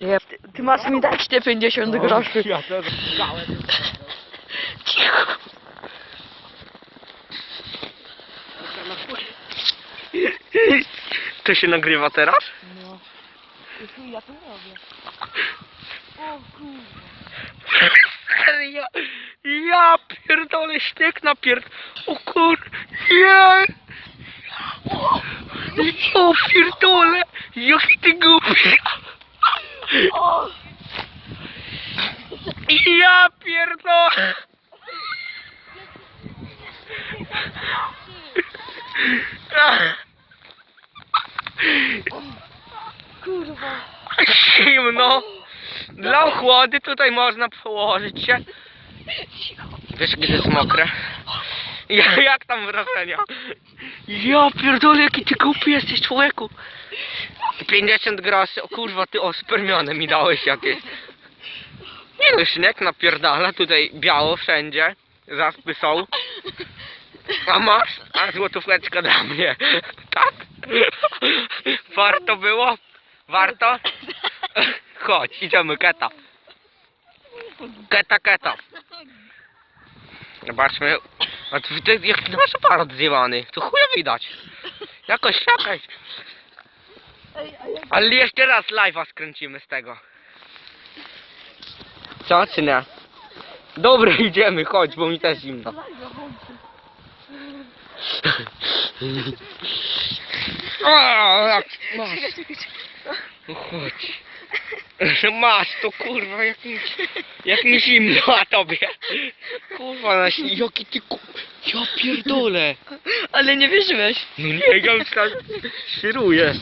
Nie, Ty, ty masz mi dać te 50 groszy. Ja też dałem. Cicho. To się nagrywa teraz? No. Ja to robię. O kurwa. Serio? Ja pierdolę śnieg na pierd... O kur... Nie! O pierdolę! Jaki ty głupi! O! Ja pierdolę! Kurwa. Zimno! Dla ochłody tutaj można położyć się. Wiesz, kiedy jest mokre? Ja, jak tam wrażenia? Ja pierdolę, jaki ty głupi jesteś, człowieku! 50 groszy, o kurwa, ty ospermione mi dałeś jakieś. Nie no, śnieg napierdala, tutaj biało wszędzie. Zaspy są. A masz? A złotóweczka dla mnie. Tak? Warto było? Warto? Chodź, idziemy, keta. Keta, keta. Zobaczmy. A ty, ty jak ty masz aparat zjebany? To chuja widać. Jakoś, a jak... Ale jeszcze raz live'a skręcimy z tego. Co, czy nie? Dobra, idziemy, chodź, bo mi też zimno. O, jak masz. Czekaj, czekaj, czekaj. No Chodź. Masz to kurwa, jak mi, jak mi zimno a tobie. Kurwa, na śni- jaki ty ku... Ja pierdolę. Ale nie wierzyłeś. No nie, ja już tam szyrujesz.